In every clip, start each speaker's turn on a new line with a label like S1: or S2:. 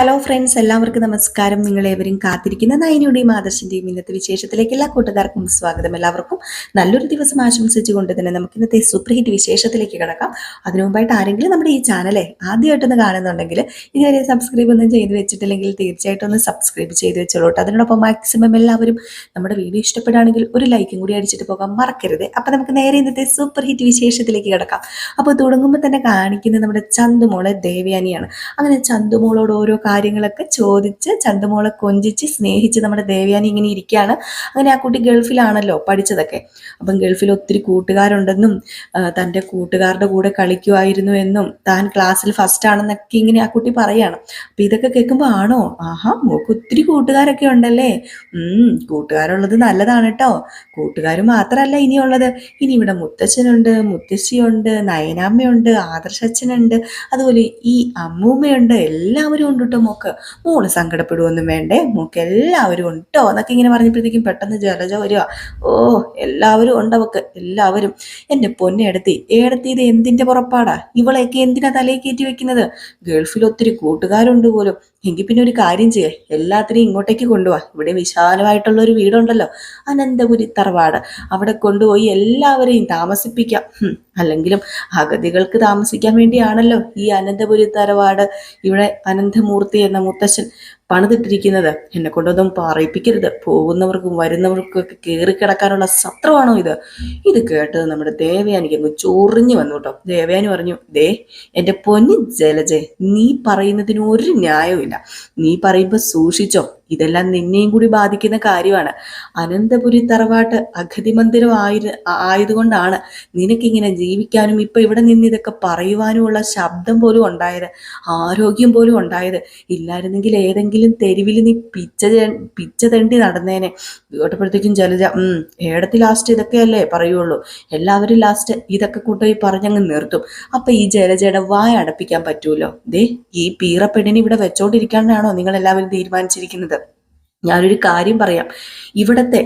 S1: Hello friends എല്ലാവർക്കും നമസ്കാരം. നിങ്ങൾ നിങ്ങളേവരും കാത്തിരിക്കുന്ന നയനിയുടെയും ആദർശിന്റെയും ഇന്നത്തെ വിശേഷത്തിലേക്ക് എല്ലാ കൂട്ടുകാർക്കും സ്വാഗതം. എല്ലാവർക്കും നല്ലൊരു ദിവസം ആശംസിച്ചുകൊണ്ട് തന്നെ നമുക്ക് ഇന്നത്തെ സൂപ്പർ ഹിറ്റ് വിശേഷത്തിലേക്ക് കിടക്കാം. അതിനു മുമ്പായിട്ട് ആരെങ്കിലും നമ്മുടെ ഈ ചാനലെ ആദ്യമായിട്ടൊന്ന് കാണുന്നുണ്ടെങ്കിൽ ഇതുവരെ സബ്സ്ക്രൈബ് ഒന്നും ചെയ്ത് വെച്ചിട്ടില്ലെങ്കിൽ തീർച്ചയായിട്ടും ഒന്ന് സബ്സ്ക്രൈബ് ചെയ്ത് വെച്ചോളൂ അതിനോടൊപ്പം മാക്സിമം എല്ലാവരും നമ്മുടെ വീഡിയോ ഇഷ്ടപ്പെടുകയാണെങ്കിൽ ഒരു ലൈക്കും കൂടി അടിച്ചിട്ട് പോകാൻ മറക്കരുത്. അപ്പം നമുക്ക് നേരെ ഇന്നത്തെ സൂപ്പർ ഹിറ്റ് വിശേഷത്തിലേക്ക് കിടക്കാം. അപ്പോൾ തുടങ്ങുമ്പോൾ തന്നെ കാണിക്കുന്നത് നമ്മുടെ ചന്തുമോളെ ദേവയാനിയാണ്. അങ്ങനെ ചന്തുമോളോട് ഓരോ കാര്യങ്ങളൊക്കെ ചോദിച്ച് ചന്തുമോളെ കൊഞ്ചിച്ച് സ്നേഹിച്ച് നമ്മുടെ ദേവയാനി ഇങ്ങനെ ഇരിക്കുകയാണ്. അങ്ങനെ ആ കുട്ടി ഗൾഫിലാണല്ലോ പഠിച്ചതൊക്കെ. അപ്പം ഗൾഫിൽ ഒത്തിരി കൂട്ടുകാരുണ്ടെന്നും തന്റെ കൂട്ടുകാരുടെ കൂടെ കളിക്കുമായിരുന്നു എന്നും താൻ ക്ലാസ്സിൽ ഫസ്റ്റ് ആണെന്നൊക്കെ ഇങ്ങനെ ആ കുട്ടി പറയാണ്. അപ്പം ഇതൊക്കെ കേൾക്കുമ്പോൾ ആണോ? ആഹാ മോക്ക് ഒത്തിരി കൂട്ടുകാരൊക്കെ ഉണ്ടല്ലേ? കൂട്ടുകാരുള്ളത് നല്ലതാണ് കേട്ടോ. കൂട്ടുകാർ മാത്രമല്ല ഇനിയുള്ളത്. ഇനി ഇവിടെ മുത്തച്ഛനുണ്ട് മുത്തശ്ശിയുണ്ട് നയനാമ്മയുണ്ട് ആദർശച്ഛനുണ്ട് അതുപോലെ ഈ അമ്മൂമ്മയുണ്ട് എല്ലാവരും ഉണ്ട് കേട്ടോ മോക്ക് മോൾ സങ്കടപ്പെടുവൊന്നും വേണ്ടേ? മോക്ക് എല്ലാവരും ഉണ്ടോ? എന്നൊക്കെ ഇങ്ങനെ പറഞ്ഞപ്പോഴത്തേക്കും പെട്ടെന്ന് ജലജ വരിക. ഓ എല്ലാവരും ഉണ്ടവക്ക് എല്ലാവരും. എന്റെ പൊന്നെ എടുത്തി. ഏടത്തി ഇത് എന്തിന്റെ പുറപ്പാടാ? ഇവളെയൊക്കെ എന്തിനാ തലയിൽ കയറ്റി വെക്കുന്നത്? ഗൾഫിൽ ഒത്തിരി കൂട്ടുകാരുണ്ട് പോലും. എങ്കിൽ പിന്നെ ഒരു കാര്യം ചെയ്യേ. എല്ലാത്തിനെയും ഇങ്ങോട്ടേക്ക് കൊണ്ടുപോവാ ഇവിടെ വിശാലമായിട്ടുള്ള ഒരു വീടുണ്ടല്ലോ. അനന്തപുരി തറവാട്. അവിടെ കൊണ്ടുപോയി എല്ലാവരെയും താമസിപ്പിക്കാം. അല്ലെങ്കിലും അഗതികൾക്ക് താമസിക്കാൻ വേണ്ടിയാണല്ലോ ഈ അനന്തപുരി തറവാട്. ഇവിടെ അനന്തമൂർത്തി എന്ന മുത്തശ്ശൻ പണിതിട്ടിരിക്കുന്നത്. എന്നെ കൊണ്ടൊന്നും പറയിപ്പിക്കരുത്. പോകുന്നവർക്കും വരുന്നവർക്കും ഒക്കെ കയറി കിടക്കാനുള്ള സത്രമാണോ ഇത്? ഇത് കേട്ടത് നമ്മുടെ ദേവയാനിക്ക് അങ്ങ് ചൊറിഞ്ഞു വന്നു കേട്ടോ. ദേവയാനി പറഞ്ഞു ദേ എന്റെ പൊന്നി ജലജെ നീ പറയുന്നതിന് ഒരു ന്യായവുമില്ല. നീ പറയുമ്പോൾ സൂക്ഷിച്ചോ. ഇതെല്ലാം നിന്നെയും കൂടി ബാധിക്കുന്ന കാര്യമാണ്. അനന്തപുരി തറവാട്ട് അഗതി മന്ദിരം ആയി ആയതുകൊണ്ടാണ് നിനക്കിങ്ങനെ ജീവിക്കാനും ഇപ്പൊ ഇവിടെ നിന്ന് ഇതൊക്കെ പറയുവാനുമുള്ള ശബ്ദം പോലും ഉണ്ടായത് ആരോഗ്യം പോലും ഉണ്ടായത്. ഇല്ലായിരുന്നെങ്കിൽ ഏതെങ്കിലും തെരുവിൽ നീ പിച്ച പിച്ച തണ്ടി നടന്നേനെ. കേട്ടപ്പോഴത്തേക്കും ജലജ ഉം ഏടത്തി ലാസ്റ്റ് ഇതൊക്കെയല്ലേ പറയുള്ളൂ. എല്ലാവരും ലാസ്റ്റ് ഇതൊക്കെ കൂട്ടി പറഞ്ഞങ്ങ് നിർത്തും. അപ്പൊ ഈ ജലജയുടെ വായ അടപ്പിക്കാൻ പറ്റൂലോ? ദേ ഈ പീറപ്പെണ്ണിനെ ഇവിടെ വെച്ചോണ്ടിരിക്കാനാണോ നിങ്ങൾ എല്ലാവരും തീരുമാനിച്ചിരിക്കുന്നത്? ഞാനൊരു കാര്യം പറയാം. ഇവിടത്തെ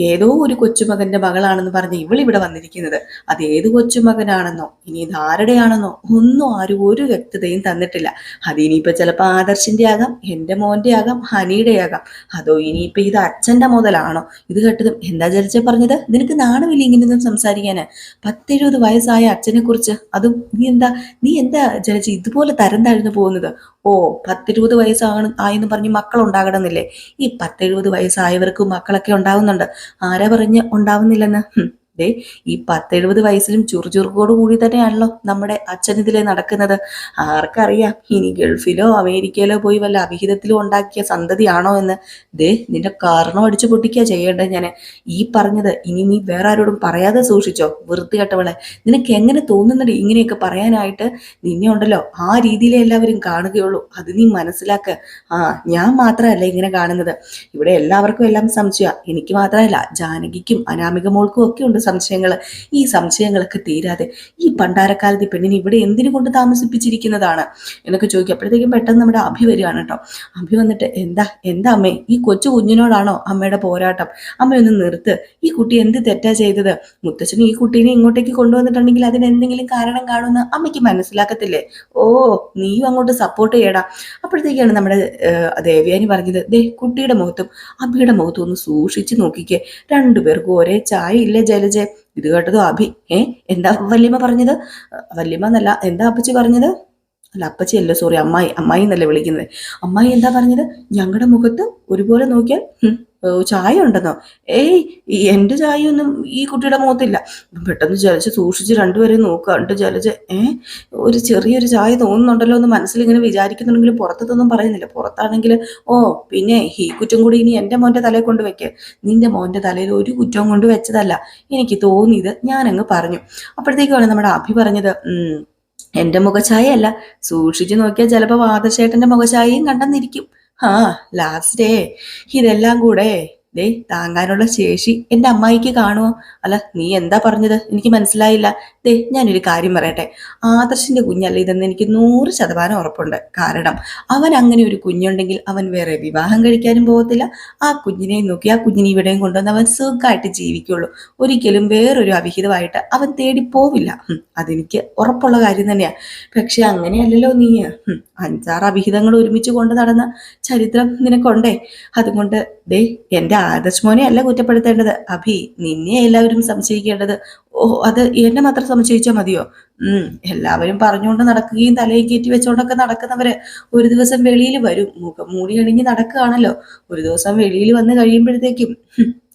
S1: ഏതോ ഒരു കൊച്ചുമകന്റെ മകളാണെന്ന് പറഞ്ഞ് ഇവളിവിടെ വന്നിരിക്കുന്നത്. അത് ഏത് കൊച്ചുമകനാണെന്നോ ഇനി ഇത് ആരുടെയാണെന്നോ ഒന്നും ആരും ഒരു വ്യക്തതയും തന്നിട്ടില്ല. അത് ഇനിയിപ്പോ ചിലപ്പോൾ ആദർശിന്റെ ആകാം എന്റെ മോന്റെ ആകാം ഹനിയുടെ ആകാം. അതോ ഇനിയിപ്പോ ഇത് അച്ഛന്റെ മുതലാണോ? ഇത് കേട്ടതും എന്താ ജലിച്ച പറഞ്ഞത്? നിനക്ക് നാണമില്ല ഇങ്ങനെയൊന്നും സംസാരിക്കാന്? പത്തെഴുപത് വയസ്സായ അച്ഛനെ കുറിച്ച് അതും നീ എന്താ നീ എന്താ ജലജ ഇതുപോലെ തരം താഴ്ന്നു പോകുന്നത്? ഓ പത്തിരുപത് വയസ്സാണ് ആയെന്ന് പറഞ്ഞ് മക്കൾ ഉണ്ടാകണമെന്നില്ലേ ഈ പത്തെഴുപത് വയസ്സായവർക്ക് മക്കളൊക്കെ ഉണ്ടാവുന്നുണ്ട്. ആരാ പറഞ്ഞ് ഉണ്ടാവുന്നില്ലെന്ന്? ദേ ഈ പത്തെഴുപത് വയസ്സിലും ചുറുചുറുക്കോട് കൂടി തന്നെയാണല്ലോ നമ്മുടെ അച്ഛൻ ഇതിലെ നടക്കുന്നത്. ആർക്കറിയാം ഇനി ഗൾഫിലോ അമേരിക്കയിലോ പോയി വല്ല അവിഹിതത്തിലും ഉണ്ടാക്കിയ സന്തതിയാണോ എന്ന്. ദേ നിന്റെ കാരണം അടിച്ചു പൊട്ടിക്കുക ചെയ്യേണ്ടത് ഞാൻ ഈ പറഞ്ഞത് ഇനി നീ വേറെ ആരോടും പറയാതെ സൂക്ഷിച്ചോ വെറുതെ കേട്ടവളെ നിനക്ക് എങ്ങനെ തോന്നുന്നുണ്ട് ഇങ്ങനെയൊക്കെ പറയാനായിട്ട്? നിന്നെ ഉണ്ടല്ലോ ആ രീതിയിലെ എല്ലാവരും കാണുകയുള്ളൂ. അത് നീ മനസ്സിലാക്ക്. ആ ഞാൻ മാത്രമല്ല ഇങ്ങനെ കാണുന്നത്. ഇവിടെ എല്ലാവർക്കും എല്ലാം സംശയ എനിക്ക് മാത്രമല്ല ജാനകിക്കും അനാമിക മോൾക്കും ഒക്കെ ഉണ്ട് സംശയങ്ങൾ ഈ സംശയങ്ങളൊക്കെ തീരാതെ ഈ പണ്ടാരക്കാലത്ത് പെണ്ണിനെ ഇവിടെ എന്തിനു കൊണ്ട് താമസിപ്പിച്ചിരിക്കുന്നതാണ്? എന്നൊക്കെ ചോദിക്കും. അപ്പോഴത്തേക്കും പെട്ടെന്ന് നമ്മുടെ അഭി വരികയാണ് കേട്ടോ. അഭി വന്നിട്ട് എന്താ എന്താ അമ്മേ? ഈ കൊച്ചു കുഞ്ഞിനോടാണോ അമ്മയുടെ പോരാട്ടം? അമ്മയൊന്ന് നിർത്ത്. ഈ കുട്ടി എന്ത് തെറ്റാ ചെയ്തത്? മുത്തച്ഛൻ ഈ കുട്ടീനെ ഇങ്ങോട്ടേക്ക് കൊണ്ടുവന്നിട്ടുണ്ടെങ്കിൽ അതിന് എന്തെങ്കിലും കാരണം കാണുമെന്ന് അമ്മയ്ക്ക് മനസ്സിലാക്കത്തില്ലേ? ഓ നീയും അങ്ങോട്ട് സപ്പോർട്ട് ചെയ്യടാ. അപ്പോഴത്തേക്കാണ് നമ്മുടെ ദേവ്യാനി പറഞ്ഞത് ദേ കുട്ടിയുടെ മുഖത്തും അഭിയുടെ മുഖത്തും ഒന്ന് സൂക്ഷിച്ച് നോക്കിക്കേ. രണ്ടുപേർക്കും ഒരേ ചായ ഇല്ലേ ജലജെ ഇത് കേട്ടത് അഭി? ഏ എന്താ വല്യമ്മ പറഞ്ഞത്? വല്യമ്മ എന്നല്ല എന്താ അപ്പച്ചി പറഞ്ഞത്? അല്ല അപ്പച്ചി അല്ല സോറി അമ്മായി അമ്മായി എന്നല്ലേ വിളിക്കുന്നത്. അമ്മായി എന്താ പറഞ്ഞത്? ഞങ്ങളുടെ മുഖത്ത് ഒരുപോലെ നോക്കിയാൽ ചായ ഉണ്ടെന്നോ? ഏയ് എന്റെ ചായയൊന്നും ഈ കുട്ടിയുടെ മുഖത്തില്ല. പെട്ടെന്ന് ജലജ സൂക്ഷിച്ച് രണ്ടുപേരെയും നോക്കുക. എന്നിട്ട് ജലജ ഏ ഒരു ചെറിയൊരു ചായ തോന്നുന്നുണ്ടല്ലോ എന്ന് മനസ്സിൽ ഇങ്ങനെ വിചാരിക്കുന്നുണ്ടെങ്കിലും പുറത്തൊന്നും പറയുന്നില്ല. പുറത്താണെങ്കിൽ ഓ പിന്നെ ഈ കുറ്റം കൂടി ഇനി എന്റെ മോന്റെ തലയിൽ കൊണ്ട് വെക്ക്. നിന്റെ മോന്റെ തലയിൽ ഒരു കുറ്റവും കൊണ്ട് വെച്ചതല്ല. എനിക്ക് തോന്നിയത് ഞാനങ്ങ് പറഞ്ഞു. അപ്പോഴത്തേക്കാണ് നമ്മുടെ അഭി പറഞ്ഞത് ഉം മുഖഛായ അല്ല സൂക്ഷിച്ചു നോക്കിയാൽ ചിലപ്പോൾ വാദശേട്ടന്റെ മുഖഛായയും കണ്ടെന്നിരിക്കും. ആ ലാസ്റ്റ് ഡേ ഇതെല്ലാം കൂടെ ദേ താങ്ങാനുള്ള ശേഷി എന്റെ അമ്മായിക്ക് കാണുമോ അല്ല നീ എന്താ പറഞ്ഞത്? എനിക്ക് മനസ്സിലായില്ല. ദേ ഞാനൊരു കാര്യം പറയട്ടെ. ആദർശിന്റെ കുഞ്ഞല്ല ഇതെന്ന് എനിക്ക് നൂറ് ശതമാനം ഉറപ്പുണ്ട്. കാരണം അവൻ അങ്ങനെ ഒരു കുഞ്ഞുണ്ടെങ്കിൽ അവൻ വേറെ വിവാഹം കഴിക്കാനും പോകത്തില്ല. ആ കുഞ്ഞിനെ നോക്കി ആ കുഞ്ഞിനെ ഇവിടെയും കൊണ്ടുവന്ന് അവൻ സുഖമായിട്ട് ജീവിക്കുള്ളൂ. ഒരിക്കലും വേറൊരു അവിഹിതമായിട്ട് അവൻ തേടി പോവില്ല. അതെനിക്ക് ഉറപ്പുള്ള കാര്യം തന്നെയാണ് പക്ഷെ അങ്ങനെയല്ലല്ലോ നീ അഞ്ചാറ് അഭിഹിതങ്ങൾ ഒരുമിച്ച് കൊണ്ട് നടന്ന ചരിത്രം നിനക്കുണ്ടേ? അതുകൊണ്ട് ദേ എന്റെ ആദർശ് മോനെ അല്ല കുറ്റപ്പെടുത്തേണ്ടത്. അഭി നിന്നെ എല്ലാവരും സംശയിക്കേണ്ടത്. ഓ അത് എന്നെ മാത്രം സംശയിച്ചാൽ മതിയോ? ഉം എല്ലാവരും പറഞ്ഞുകൊണ്ട് നടക്കുകയും തലയും കയറ്റി വെച്ചുകൊണ്ടൊക്കെ നടക്കുന്നവര് ഒരു ദിവസം വെളിയിൽ വരും. മുഖം മൂടി അണിഞ്ഞ് നടക്കുകയാണല്ലോ. ഒരു ദിവസം വെളിയിൽ വന്ന് കഴിയുമ്പോഴത്തേക്കും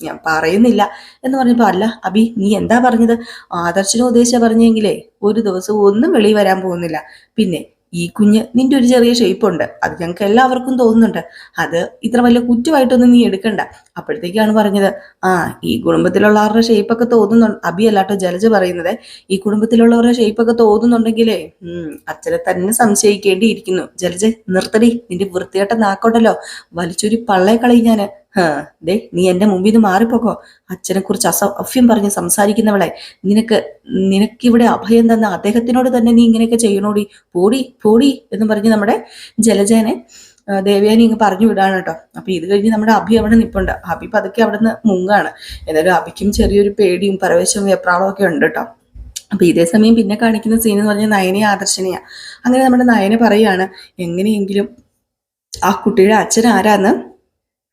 S1: ഞാൻ പറയുന്നില്ല എന്ന് പറഞ്ഞപ്പോ അല്ല അഭി നീ എന്താ പറഞ്ഞത്? ആദർശനോ ഉദ്ദേശിച്ച പറഞ്ഞെങ്കിലേ ഒരു ദിവസം ഒന്നും വെളിയിൽ വരാൻ പോകുന്നില്ല. പിന്നെ ഈ കുഞ്ഞ് നിന്റെ ഒരു ചെറിയ ഷേപ്പ് ഉണ്ട്. അത് ഞങ്ങൾക്ക് എല്ലാവർക്കും തോന്നുന്നുണ്ട്. അത് ഇത്ര വലിയ കുറ്റമായിട്ടൊന്നും നീ എടുക്കണ്ട. അപ്പോഴത്തേക്കാണ് പറഞ്ഞത് ആ ഈ കുടുംബത്തിലുള്ള ആരുടെ ഷേപ്പൊക്കെ തോന്നുന്നുണ്ട്. അബി അല്ലാട്ടോ ജലജ് പറയുന്നത് ഈ കുടുംബത്തിലുള്ളവരുടെ ഷേപ്പൊക്കെ തോന്നുന്നുണ്ടെങ്കിലേ ഉം അച്ഛനെ തന്നെ സംശയിക്കേണ്ടിയിരിക്കുന്നു. ജലജ് നിർത്തടി. നിന്റെ വൃത്തികെട്ട നാക്കോട്ടല്ലോ വലിച്ചൊരു പള്ളയെ കളി ഞാൻ. ദേ നീ എന്റെ മുമ്പിൽ നിന്ന് മാറിപ്പോക്കോ. അച്ഛനെ കുറിച്ച് അസഭ്യം പറഞ്ഞ് സംസാരിക്കുന്നവളെ നിനക്ക് നിനക്കിവിടെ അഭയം തന്ന അദ്ദേഹത്തിനോട് തന്നെ നീ ഇങ്ങനെയൊക്കെ ചെയ്യണോടി. പോടി പോടി എന്ന് പറഞ്ഞ് നമ്മുടെ ജലജേനെ ദേവയാനി ഇങ്ങ് പറഞ്ഞു വിടാണ് കേട്ടോ. അപ്പൊ ഇത് കഴിഞ്ഞ് നമ്മുടെ അഭി അവിടെ നിപ്പുണ്ട്. അഭി പതുക്കെ അവിടെ നിന്ന് മുങ്ങാണ്. എന്നാലും അഭിക്കും ചെറിയൊരു പേടിയും പരവേശവും വെപ്രാളവും ഒക്കെ ഉണ്ട് കേട്ടോ. അപ്പൊ ഇതേ സമയം പിന്നെ കാണിക്കുന്ന സീൻ എന്ന് പറഞ്ഞാൽ നയനെ ആദർശനയാ. അങ്ങനെ നമ്മുടെ നയനെ പറയാണ് എങ്ങനെയെങ്കിലും ആ കുട്ടിയുടെ അച്ഛൻ ആരാന്ന്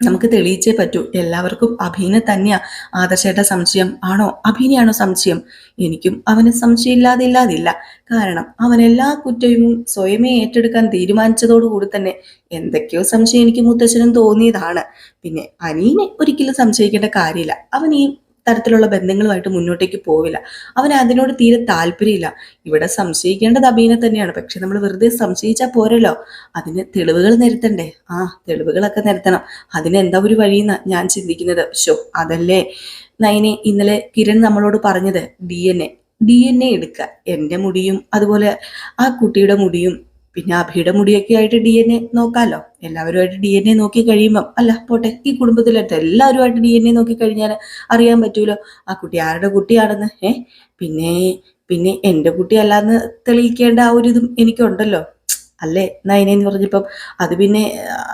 S1: നമുക്ക് തെളിയിച്ചേ പറ്റൂ. എല്ലാവർക്കും അഭീനെ തന്നെയാ. ആദർശയുടെ സംശയം ആണോ? അഭീനെയാണോ സംശയം? എനിക്കും അവന് സംശയമില്ലാതെ ഇല്ലാതില്ല കാരണം അവൻ എല്ലാ കുറ്റവും സ്വയമേ ഏറ്റെടുക്കാൻ തീരുമാനിച്ചതോടുകൂടി തന്നെ എന്തൊക്കെയോ സംശയം എനിക്ക് മുത്തച്ഛനും തോന്നിയതാണ്. പിന്നെ അനീനെ ഒരിക്കലും സംശയിക്കേണ്ട കാര്യമില്ല. അവൻ ഈ തരത്തിലുള്ള ബന്ധങ്ങളുമായിട്ട് മുന്നോട്ടേക്ക് പോവില്ല. അവൻ അതിനോട് തീരെ താല്പര്യമില്ല. ഇവിടെ സംശയിക്കേണ്ടത് അബീനെ തന്നെയാണ്. പക്ഷെ നമ്മൾ വെറുതെ സംശയിച്ചാൽ പോരല്ലോ. അതിന് തെളിവുകൾ നിരത്തണ്ടേ? ആ തെളിവുകളൊക്കെ നിരത്തണം. അതിനെന്താ ഒരു വഴിയെന്നാ ഞാൻ ചിന്തിക്കുന്നത്. ഷോ അതല്ലേ? നൈനെ ഇന്നലെ കിരൺ നമ്മളോട് പറഞ്ഞത് D N A D N A എടുക്കുക എന്റെ മുടിയും അതുപോലെ ആ കുട്ടിയുടെ മുടിയും പിന്നെ അഭിയുടെ മുടിയൊക്കെ ആയിട്ട് ഡി എൻ എ നോക്കാമല്ലോ എല്ലാവരുമായിട്ട് ഡി എൻ എ നോക്കി കഴിയുമ്പം അല്ല പോട്ടെ ഈ കുടുംബത്തിലായിട്ട് എല്ലാവരുമായിട്ട് ഡി എൻ എ നോക്കി കഴിഞ്ഞാൽ അറിയാൻ പറ്റൂലോ? ആ കുട്ടി ആരുടെ കുട്ടിയാണെന്ന് ഏഹ് പിന്നെ പിന്നെ എന്റെ കുട്ടിയല്ലാന്ന് തെളിയിക്കേണ്ട ആ ഒരു ഇതും എനിക്കുണ്ടല്ലോ. അല്ലേ? നൈന എന്ന് പറഞ്ഞപ്പം അത് പിന്നെ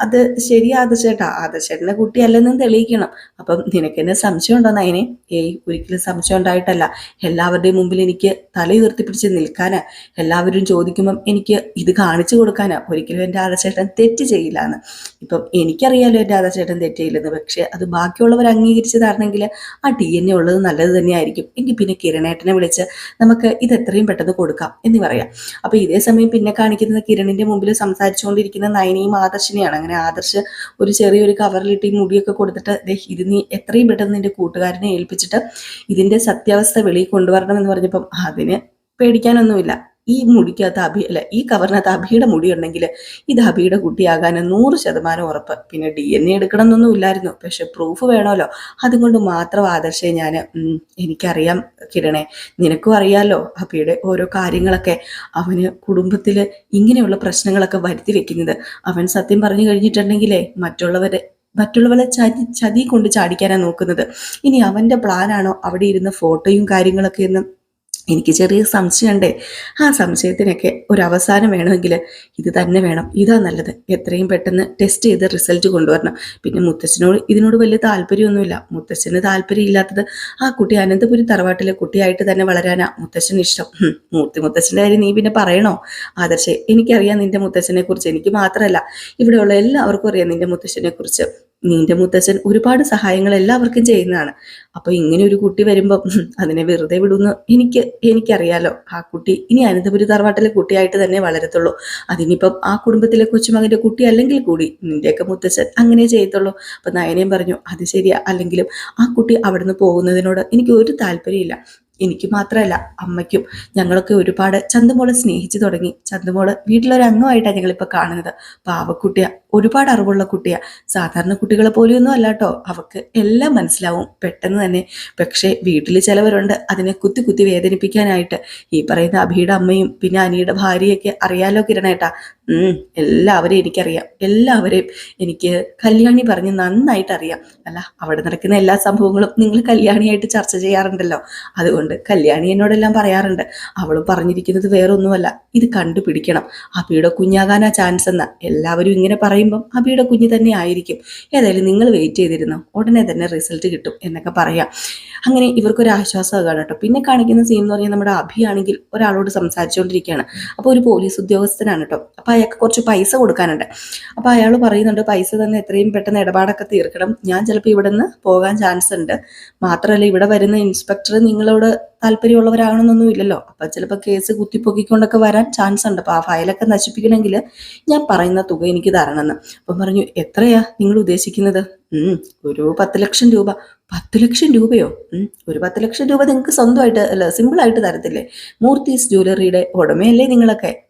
S1: അത് ശരിയാ ആദർശേട്ടാ. ആദർശേട്ടന്റെ കുട്ടിയല്ലെന്നും തെളിയിക്കണം. അപ്പം നിനക്കെന്നെ സംശയം ഉണ്ടോ നൈനെ ഏയ് ഒരിക്കലും സംശയം ഉണ്ടായിട്ടല്ല. എല്ലാവരുടെയും മുമ്പിൽ എനിക്ക് തല ഉയർത്തിപ്പിടിച്ച് നിൽക്കാനാ. എല്ലാവരും ചോദിക്കുമ്പം എനിക്ക് ഇത് കാണിച്ചു കൊടുക്കാനാ. ഒരിക്കലും എന്റെ ആദർശേട്ടൻ തെറ്റ് ചെയ്യില്ല എന്ന് ഇപ്പം എനിക്കറിയാലോ എന്റെ ആദർശേട്ടൻ തെറ്റ് ചെയ്യില്ലെന്ന്. പക്ഷേ അത് ബാക്കിയുള്ളവർ അംഗീകരിച്ചതാണെങ്കിൽ ആ ടി എൻ എ ഉള്ളത് നല്ലത് തന്നെയായിരിക്കും. എങ്കിൽ പിന്നെ കിരണേട്ടനെ വിളിച്ച് നമുക്ക് ഇത് എത്രയും പെട്ടെന്ന് കൊടുക്കാം എന്ന് പറയാം. അപ്പം ഇതേ സമയം പിന്നെ കാണിക്കുന്നത് കിരണിന്റെ മുമ്പിൽ സംസാരിച്ചുകൊണ്ടിരിക്കുന്ന നയനയും ആദർശിനെയാണ്. അങ്ങനെ ആദർശ് ഒരു ചെറിയൊരു കവറിലിട്ട് ഈ മുടിയൊക്കെ കൊടുത്തിട്ട് ഇത് നീ എത്രയും പെട്ടെന്ന് നിന്റെ കൂട്ടുകാരനെ ഏൽപ്പിച്ചിട്ട് ഇതിന്റെ സത്യാവസ്ഥ വെളിയിൽ കൊണ്ടുവരണം എന്ന് പറഞ്ഞപ്പം അതിന് പേടിക്കാനൊന്നുമില്ല. ഈ മുടിക്കകത്ത് അഭി അല്ല ഈ കവറിനകത്ത് അഭിയുടെ മുടി ഉണ്ടെങ്കിൽ ഇത് അഭിയുടെ കുട്ടിയാകാൻ നൂറ് ശതമാനം ഉറപ്പ്. പിന്നെ ഡി എൻ എ എടുക്കണം എന്നൊന്നും ഇല്ലായിരുന്നു. പക്ഷെ പ്രൂഫ് വേണമല്ലോ. അതുകൊണ്ട് മാത്രം ആദർശേ ഞാൻ എനിക്കറിയാം കിരണേ. നിനക്കും അറിയാലോ അഭിയുടെ ഓരോ കാര്യങ്ങളൊക്കെ. അവന് കുടുംബത്തിൽ ഇങ്ങനെയുള്ള പ്രശ്നങ്ങളൊക്കെ വരുത്തി വെക്കുന്നത്. അവൻ സത്യം പറഞ്ഞു കഴിഞ്ഞിട്ടുണ്ടെങ്കിലേ മറ്റുള്ളവരെ മറ്റുള്ളവരെ ചതി ചതി കൊണ്ട് ചാടിക്കാനാണ് നോക്കുന്നത്. ഇനി അവന്റെ പ്ലാനാണോ അവിടെ ഇരുന്ന ഫോട്ടോയും കാര്യങ്ങളൊക്കെ എന്ന് എനിക്ക് ചെറിയ സംശയമുണ്ടേ. ആ സംശയത്തിനൊക്കെ ഒരു അവസാനം വേണമെങ്കിൽ ഇത് തന്നെ വേണം. ഇതാ നല്ലത്. എത്രയും പെട്ടെന്ന് ടെസ്റ്റ് ചെയ്ത് റിസൾട്ട് കൊണ്ടുവരണം. പിന്നെ മുത്തച്ഛനോട് ഇതിനോട് വലിയ താല്പര്യമൊന്നുമില്ല. മുത്തച്ഛന് താല്പര്യം ഇല്ലാത്തത് ആ കുട്ടി അനന്തപുരി തറവാട്ടിലെ കുട്ടിയായിട്ട് തന്നെ വളരാനാ മുത്തച്ഛന് ഇഷ്ടം. മൂർത്തി മുത്തച്ഛന്റെ കാര്യം നീ പിന്നെ പറയണോ? ആദർശേ എനിക്കറിയാം നിന്റെ മുത്തച്ഛനെ കുറിച്ച് എനിക്ക് മാത്രമല്ല ഇവിടെയുള്ള എല്ലാവർക്കും അറിയാം നിന്റെ മുത്തച്ഛനെ കുറിച്ച് നിന്റെ മുത്തച്ഛൻ ഒരുപാട് സഹായങ്ങൾ എല്ലാവർക്കും ചെയ്യുന്നതാണ്. അപ്പൊ ഇങ്ങനെ ഒരു കുട്ടി വരുമ്പം അതിനെ വെറുതെ വിടുന്നു എനിക്ക് എനിക്കറിയാലോ. ആ കുട്ടി ഇനി അനന്തപുരി തറവാട്ടിലെ കുട്ടിയായിട്ട് തന്നെ വളരത്തുള്ളൂ. അതിനിപ്പം ആ കുടുംബത്തിലെ കൊച്ചുമകന്റെ കുട്ടി അല്ലെങ്കിൽ കൂടി നിന്റെയൊക്കെ മുത്തച്ഛൻ അങ്ങനെ ചെയ്യത്തുള്ളൂ. അപ്പൊ നയനയും പറഞ്ഞു അത് ശരിയാ. അല്ലെങ്കിലും ആ കുട്ടി അവിടുന്ന് പോകുന്നതിനോട് എനിക്ക് ഒരു താല്പര്യമില്ല. എനിക്ക് മാത്രമല്ല അമ്മയ്ക്കും ഞങ്ങളൊക്കെ ഒരുപാട് ചന്തുമോളെ സ്നേഹിച്ചു തുടങ്ങി. ചന്തുമോൾ വീട്ടിലൊരംഗമായിട്ടാണ് ഞങ്ങളിപ്പോൾ കാണുന്നത്. പാവക്കുട്ടിയ ഒരുപാട് അറിവുള്ള കുട്ടിയാ. സാധാരണ കുട്ടികളെ പോലെയൊന്നും അല്ല കേട്ടോ അവക്ക് എല്ലാം മനസ്സിലാവും. പെട്ടെന്ന് തന്നെ. പക്ഷേ വീട്ടിൽ ചിലവരുണ്ട്. അതിനെ കുത്തി കുത്തി വേദനിപ്പിക്കാനായിട്ട്. ഈ പറയുന്ന അഭിയുടെ അമ്മയും പിന്നെ അനിയുടെ ഭാര്യയൊക്കെ അറിയാലോ കിരണേട്ടാ. എല്ലാവരെയും എനിക്കറിയാം. എല്ലാവരെയും എനിക്ക് കല്യാണി പറഞ്ഞ് നന്നായിട്ട് അറിയാം അല്ല അവിടെ നടക്കുന്ന എല്ലാ സംഭവങ്ങളും നിങ്ങൾ കല്യാണിയായിട്ട് ചർച്ച ചെയ്യാറുണ്ടല്ലോ. അതുകൊണ്ട് കല്യാണി എന്നോടെല്ലാം പറയാറുണ്ട്. അവളും പറഞ്ഞിരിക്കുന്നത് വേറൊന്നുമല്ല. ഇത് കണ്ടുപിടിക്കണം. അഭിയുടെ കുഞ്ഞാകാനാ ചാൻസ് എന്ന എല്ലാവരും ഇങ്ങനെ പറയുമ്പം അബിയുടെ കുഞ്ഞ് തന്നെ ആയിരിക്കും. ഏതായാലും നിങ്ങൾ വെയിറ്റ് ചെയ്തിരുന്നു? ഉടനെ തന്നെ റിസൾട്ട് കിട്ടും എന്നൊക്കെ പറയാം. അങ്ങനെ ഇവർക്കൊരു ആശ്വാസമാകാണ് കേട്ടോ. പിന്നെ കാണിക്കുന്ന സീൻ എന്ന് പറഞ്ഞാൽ നമ്മുടെ അഭിയാണെങ്കിൽ ഒരാളോട് സംസാരിച്ചുകൊണ്ടിരിക്കുകയാണ്. അപ്പോൾ ഒരു പോലീസ് ഉദ്യോഗസ്ഥനാണ് കേട്ടോ. അപ്പോൾ അയാൾക്ക് കുറച്ച് പൈസ കൊടുക്കാനുണ്ട്. അപ്പോൾ അയാൾ പറയുന്നുണ്ട് പൈസ തന്നെ എത്രയും പെട്ടെന്ന് ഇടപാടൊക്കെ തീർക്കണം. ഞാൻ ചിലപ്പോൾ ഇവിടെ നിന്ന് പോകാൻ ചാൻസ് ഉണ്ട്. മാത്രമല്ല ഇവിടെ വരുന്ന ഇൻസ്പെക്ടർ നിങ്ങളോട് താല്പര്യമുള്ളവരാകണമെന്നൊന്നും ഇല്ലല്ലോ. അപ്പം ചിലപ്പോൾ കേസ് കുത്തിപ്പൊക്കിക്കൊണ്ടൊക്കെ വരാൻ ചാൻസ് ഉണ്ട്. അപ്പോൾ ആ ഫയലൊക്കെ നശിപ്പിക്കണമെങ്കിൽ ഞാൻ പറയുന്ന തുക എനിക്ക് തരണമെന്ന്. അപ്പം പറഞ്ഞു എത്രയാ നിങ്ങൾ ഉദ്ദേശിക്കുന്നത്? ഒരു പത്ത് ലക്ഷം രൂപ. പത്ത് ലക്ഷം രൂപയോ? ഒരു പത്ത് ലക്ഷം രൂപ നിങ്ങൾക്ക് സ്വന്തമായിട്ട് അല്ല സിമ്പിളായിട്ട് തരത്തില്ലേ? മൂർത്തീസ് ജ്വല്ലറിയുടെ ഉടമയല്ലേ നിങ്ങളൊക്കെ?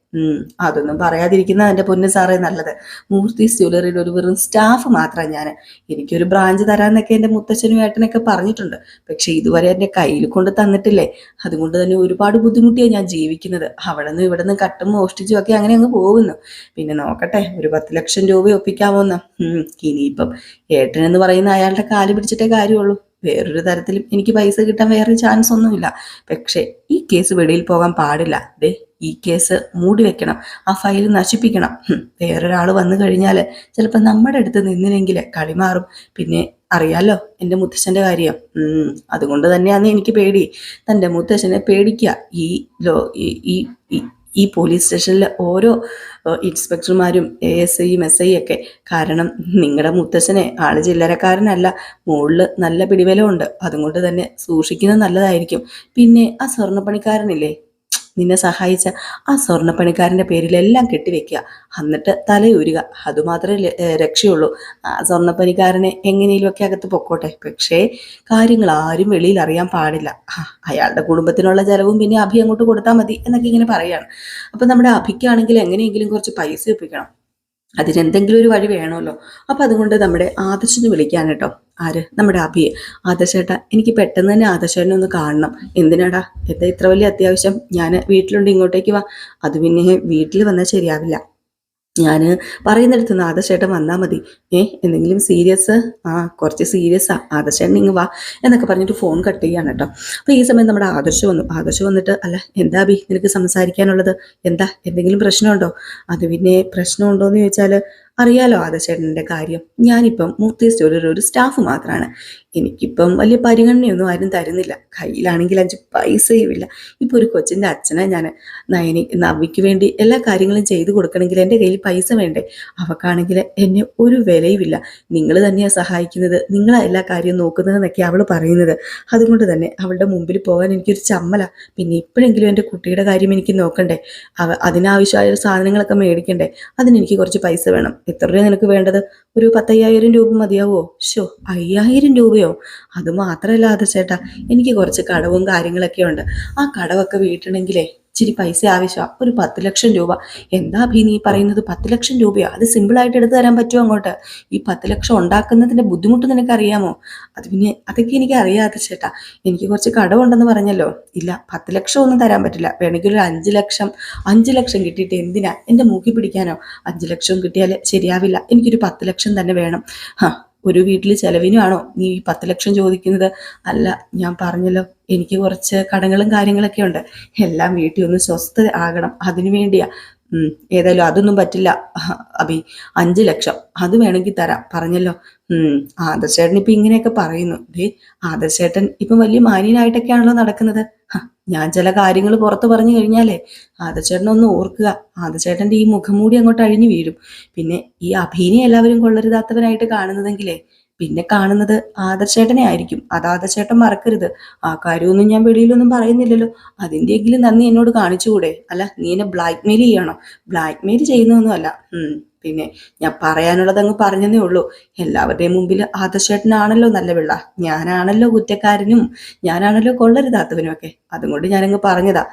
S1: അതൊന്നും പറയാതിരിക്കുന്ന എന്റെ പൊന്നു സാറേ നല്ലത്. മൂർത്തി ജ്വല്ലറിയിൽ ഒരു വെറും സ്റ്റാഫ് മാത്രമാണ് ഞാൻ എനിക്കൊരു ബ്രാഞ്ച് തരാമെന്നൊക്കെ എന്റെ മുത്തച്ഛനും ഏട്ടനൊക്കെ പറഞ്ഞിട്ടുണ്ട്. പക്ഷെ ഇതുവരെ എന്റെ കയ്യിൽ കൊണ്ട് തന്നിട്ടില്ലേ? അതുകൊണ്ട് തന്നെ ഒരുപാട് ബുദ്ധിമുട്ടിയാണ് ഞാൻ ജീവിക്കുന്നത്. അവിടെ നിന്ന് ഇവിടെ നിന്ന് കട്ടും മോഷ്ടിച്ചും ഒക്കെ അങ്ങനെ അങ്ങ് പോകുന്നു. പിന്നെ നോക്കട്ടെ ഒരു പത്ത് ലക്ഷം രൂപ ഒപ്പിക്കാമോന്ന്. ഇനിയിപ്പം ഏട്ടൻ എന്ന് പറയുന്ന അയാളുടെ കാൽ പിടിച്ചിട്ടേ കാര്യമുള്ളൂ. വേറൊരു തരത്തിലും എനിക്ക് പൈസ കിട്ടാൻ വേറെ ചാൻസ് ഒന്നുമില്ല. പക്ഷേ ഈ കേസ് വെളിയിൽ പോകാൻ പാടില്ല. ദേ ഈ കേസ് മൂടി വെക്കണം ആ ഫയൽ നശിപ്പിക്കണം. വേറൊരാൾ വന്നു കഴിഞ്ഞാൽ ചിലപ്പോൾ നമ്മുടെ അടുത്ത് നിന്നില്ലെങ്കിൽ കളി മാറും. പിന്നെ അറിയാലോ എന്റെ മുത്തശ്ശന്റെ കാര്യം. അതുകൊണ്ട് തന്നെയാണ് എനിക്ക് പേടി. തന്റെ മുത്തശ്ശനെ പേടിക്കുക ഈ ലോ ഈ- ഈ പോലീസ് സ്റ്റേഷനിലെ ഓരോ ഇൻസ്പെക്ടർമാരും എ എസ് ഐയും എസ് ഐ ഒക്കെ. കാരണം നിങ്ങളുടെ മുത്തശ്ശനെ ആൾ ചില്ലറക്കാരനല്ല മുകളിൽ നല്ല പിടിവലമുണ്ട് അതുകൊണ്ട് തന്നെ സൂക്ഷിക്കുന്നത് നല്ലതായിരിക്കും. പിന്നെ ആ സ്വർണപ്പണിക്കാരനില്ലേ? നിന്നെ സഹായിച്ച ആ സ്വർണപ്പണിക്കാരന്റെ പേരിലെല്ലാം കെട്ടിവെക്കുക. എന്നിട്ട് തലയൂരുക. അതുമാത്രമേ രക്ഷയുള്ളൂ. ആ സ്വർണപ്പണിക്കാരനെ എങ്ങനെയൊക്കെ അകത്ത് പൊക്കോട്ടെ. പക്ഷേ കാര്യങ്ങൾ ആരും വെളിയിൽ അറിയാൻ പാടില്ല. അയാളുടെ കുടുംബത്തിനുള്ള ചെലവും പിന്നെ അഭി അങ്ങോട്ട് കൊടുത്താൽ മതി എന്നൊക്കെ ഇങ്ങനെ പറയാണ്. അപ്പം നമ്മുടെ അഭിക്കാണെങ്കിൽ എങ്ങനെയെങ്കിലും കുറച്ച് പൈസ ഒപ്പിക്കണം. അതിനെന്തെങ്കിലും ഒരു വഴി വേണമല്ലോ. അപ്പം അതുകൊണ്ട് നമ്മുടെ ആദർശിനെ വിളിക്കാൻ കേട്ടോ. ആര്? നമ്മുടെ അഭിയെ. ആദർശേട്ടാ എനിക്ക് പെട്ടെന്ന് തന്നെ ആദർശേട്ടനെ ഒന്ന് കാണണം. എന്തിനാടാ? എന്താ ഇത്ര വലിയ അത്യാവശ്യം? ഞാൻ വീട്ടിലുണ്ട് ഇങ്ങോട്ടേക്ക് വാ. അത് പിന്നെ വീട്ടിൽ വന്നാൽ ശരിയാവില്ല. ഞാൻ പറയുന്നിടത്ത് നിന്ന് ആദർശേട്ടൻ വന്നാൽ മതി. ഏ എന്തെങ്കിലും സീരിയസ് ആ കുറച്ച് സീരിയസാ ആദർശേട്ടൻ ഇങ്ങ് വാ എന്നൊക്കെ പറഞ്ഞിട്ട് ഫോൺ കട്ട് ചെയ്യാണ് കേട്ടോ. അപ്പോൾ ഈ സമയം നമ്മുടെ ആദർശ് വന്നു. ആദർശ് വന്നിട്ട് അല്ല എന്താ ബി നിനക്ക് സംസാരിക്കാനുള്ളത്? എന്താ എന്തെങ്കിലും പ്രശ്നമുണ്ടോ? അത് പിന്നെ പ്രശ്നമുണ്ടോ എന്ന് ചോദിച്ചാൽ അറിയാലോ ആദർശേട്ടന്റെ കാര്യം. ഞാനിപ്പം മൂർത്തി സ്റ്റോറിൽ ഒരു സ്റ്റാഫ് മാത്രമാണ് എനിക്കിപ്പം വലിയ പരിഗണനയൊന്നും ആരും തരുന്നില്ല. കയ്യിലാണെങ്കിൽ അഞ്ച് പൈസയും ഇല്ല ഇപ്പോൾ ഒരു കൊച്ചിന്റെ അച്ഛനെ ഞാൻ നയനി നവിക്ക് വേണ്ടി എല്ലാ കാര്യങ്ങളും ചെയ്തു കൊടുക്കണമെങ്കിൽ എന്റെ കയ്യിൽ പൈസ വേണ്ടേ? അവക്കാണെങ്കിൽ എന്നെ ഒരു വിലയുമില്ല. നിങ്ങൾ തന്നെയാണ് സഹായിക്കുന്നത്. നിങ്ങളാ എല്ലാ കാര്യവും നോക്കുന്നതെന്നൊക്കെ അവൾ പറയുന്നത്. അതുകൊണ്ട് തന്നെ അവളുടെ മുമ്പിൽ പോകാൻ എനിക്കൊരു ചമ്മല. പിന്നെ ഇപ്പോഴെങ്കിലും എന്റെ കുട്ടിയുടെ കാര്യം എനിക്ക് നോക്കണ്ടേ? അവ അതിനാവശ്യമായ സാധനങ്ങളൊക്കെ മേടിക്കണ്ടേ? അതിനെനിക്ക് കുറച്ച് പൈസ വേണം. എത്ര രൂപ നിനക്ക് വേണ്ടത് ഒരു പത്തയ്യായിരം രൂപ മതിയാവോ? ഷോ അയ്യായിരം രൂപയോ? അത് മാത്രമല്ല അത് ചേട്ടാ എനിക്ക് കുറച്ച് കടവും കാര്യങ്ങളൊക്കെ ഉണ്ട്. ആ കടവൊക്കെ വീട്ടണമെങ്കിലേ ഇച്ചിരി പൈസ ആവശ്യമാണ് ഒരു പത്ത് ലക്ഷം രൂപ. എന്താ ഭീ നീ പറയുന്നത്? പത്ത് ലക്ഷം രൂപയോ? അത് സിമ്പിളായിട്ട് എടുത്തു തരാൻ പറ്റുമോ അങ്ങോട്ട്? ഈ പത്ത് ലക്ഷം ഉണ്ടാക്കുന്നതിന്റെ ബുദ്ധിമുട്ട് നിനക്ക് അറിയാമോ അത് പിന്നെ അതൊക്കെ എനിക്ക് അറിയാതെ ചേട്ടാ. എനിക്ക് കുറച്ച് കടമുണ്ടെന്ന് പറഞ്ഞല്ലോ. ഇല്ല പത്ത് ലക്ഷം ഒന്നും തരാൻ പറ്റില്ല. വേണമെങ്കിൽ ഒരു അഞ്ച് ലക്ഷം അഞ്ച് ലക്ഷം കിട്ടിയിട്ട് എന്തിനാ? എന്റെ മൂക്കി പിടിക്കാനോ? അഞ്ച് ലക്ഷം കിട്ടിയാൽ ശരിയാവില്ല. എനിക്കൊരു പത്ത് ലക്ഷം തന്നെ വേണം. ഹാ ഒരു വീട്ടിൽ ചെലവിനുമാണോ? നീ ഈ പത്ത് ലക്ഷം ചോദിക്കുന്നത്. അല്ല ഞാൻ പറഞ്ഞല്ലോ എനിക്ക് കുറച്ച് കടങ്ങളും കാര്യങ്ങളൊക്കെ ഉണ്ട്. എല്ലാം വീട്ടിൽ ഒന്ന് സ്വസ്ഥ ആകണം അതിനു വേണ്ടിയാ. ഏതായാലും അതൊന്നും പറ്റില്ല. അഭി അഞ്ച് ലക്ഷം. അത് വേണമെങ്കിൽ തരാം. പറഞ്ഞല്ലോ. ആദർശേട്ടൻ ഇപ്പൊ ഇങ്ങനെയൊക്കെ പറയുന്നു. ദേ ആദർശേട്ടൻ ഇപ്പം വലിയ മാന്യനായിട്ടൊക്കെയാണല്ലോ നടക്കുന്നത്. ഞാൻ ചില കാര്യങ്ങൾ പുറത്ത് പറഞ്ഞു കഴിഞ്ഞാലേ ആദചേട്ടൻ ഒന്ന് ഓർക്കുക. ആദർശേട്ടന്റെ ഈ മുഖംമൂടി അങ്ങോട്ട് അഴിഞ്ഞു വീഴും. പിന്നെ ഈ അഭിനെ എല്ലാവരും കൊള്ളരുതാത്തവനായിട്ട് കാണുന്നതെങ്കിലേ പിന്നെ കാണുന്നത് ആദർശേട്ടനെ ആയിരിക്കും. അത് ആദർശേട്ടൻ മറക്കരുത്. ആ കാര്യമൊന്നും ഞാൻ വെളിയിലൊന്നും പറയുന്നില്ലല്ലോ. അതിന്റെയെങ്കിലും നന്ദി എന്നോട് കാണിച്ചുകൂടെ? അല്ല നീ എന്നെ ബ്ലാക്ക് മെയിൽ ചെയ്യണോ? ബ്ലാക്ക് മെയിൽ ചെയ്യുന്നൊന്നുമല്ല പിന്നെ ഞാൻ പറയാനുള്ളത് അങ്ങ് പറഞ്ഞതേ ഉള്ളൂ. എല്ലാവരുടെയും മുമ്പിൽ ആദർശേട്ടനാണല്ലോ നല്ല പിള്ള ഞാനാണല്ലോ കുറ്റക്കാരനും. ഞാനാണല്ലോ കൊള്ളരുതാത്തവനും ഒക്കെ അതുകൊണ്ട് ഞാനങ്ങ് പറഞ്ഞതാ.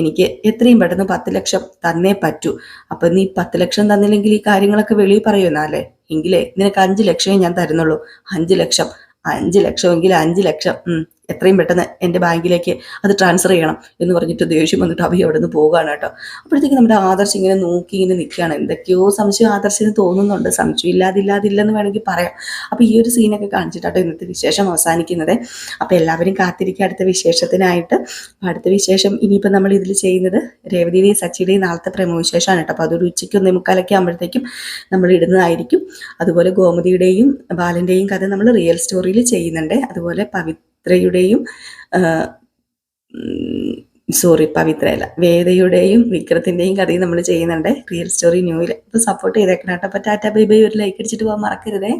S1: എനിക്ക് എത്രയും പെട്ടെന്ന് പത്ത് ലക്ഷം തന്നേ പറ്റൂ. അപ്പൊ നീ പത്ത് ലക്ഷം തന്നില്ലെങ്കിൽ ഈ കാര്യങ്ങളൊക്കെ വെളിയിൽ പറയുമെന്നല്ലേ എങ്കിലേ നിനക്ക് അഞ്ച് ലക്ഷമേ ഞാൻ തരുന്നുള്ളൂ. അഞ്ച് ലക്ഷം അഞ്ചു ലക്ഷം എങ്കിൽ അഞ്ച് ലക്ഷം. ഉം, എത്രയും പെട്ടെന്ന് എന്റെ ബാങ്കിലേക്ക് അത് ട്രാൻസ്ഫർ ചെയ്യണം എന്ന് പറഞ്ഞിട്ട് ദേഷ്യം വന്നിട്ട് അഭി അവിടെ നിന്ന് പോകുകയാണ് കേട്ടോ. അപ്പോഴത്തേക്ക് നമ്മുടെ ആദർശ് ഇങ്ങനെ നോക്കി ഇങ്ങനെ നിൽക്കുകയാണ്. എന്തൊക്കെയോ സംശയം ആദർശിന് തോന്നുന്നുണ്ട്. സംശയം ഇല്ലാതില്ലാതില്ലെന്ന് വേണമെങ്കിൽ പറയാം. അപ്പോൾ ഈ ഒരു സീനൊക്കെ കാണിച്ചിട്ടാട്ടോ ഇന്നത്തെ വിശേഷം അവസാനിക്കുന്നത്. അപ്പോൾ എല്ലാവരും കാത്തിരിക്കുക. അടുത്ത വിശേഷത്തിനായിട്ട്. അടുത്ത വിശേഷം ഇനിയിപ്പോൾ നമ്മൾ ഇതിൽ ചെയ്യുന്നത് രേവതിയുടെയും സച്ചിയുടെയും നാളത്തെ പ്രേമ വിശേഷമാണ് കേട്ടോ. അപ്പോൾ അതൊരു ഉച്ചയ്ക്ക് ഒന്നേ മുക്കാലൊക്കെ ആകുമ്പോഴത്തേക്കും നമ്മൾ ഇടുന്നതായിരിക്കും. അതുപോലെ ഗോമതിയുടെയും ബാലന്റെയും കഥ നമ്മൾ റിയൽ സ്റ്റോറിയിൽ ചെയ്യുന്നുണ്ട്. അതുപോലെ പവിത്രയുടെയും ഉം, സോറി പവിത്രയല്ല വേദയുടെയും വിക്രത്തിന്റെയും കഥയും നമ്മൾ ചെയ്യുന്നുണ്ട്. റിയൽ സ്റ്റോറി ന്യൂയിൽ അപ്പോൾ സപ്പോർട്ട് ചെയ്തേക്കണം കേട്ടോ. അപ്പോൾ ടാറ്റാ ബൈ ബൈ. ഒരു ലൈക്ക് അടിച്ചിട്ട് പോകാൻ മറക്കരുതേ.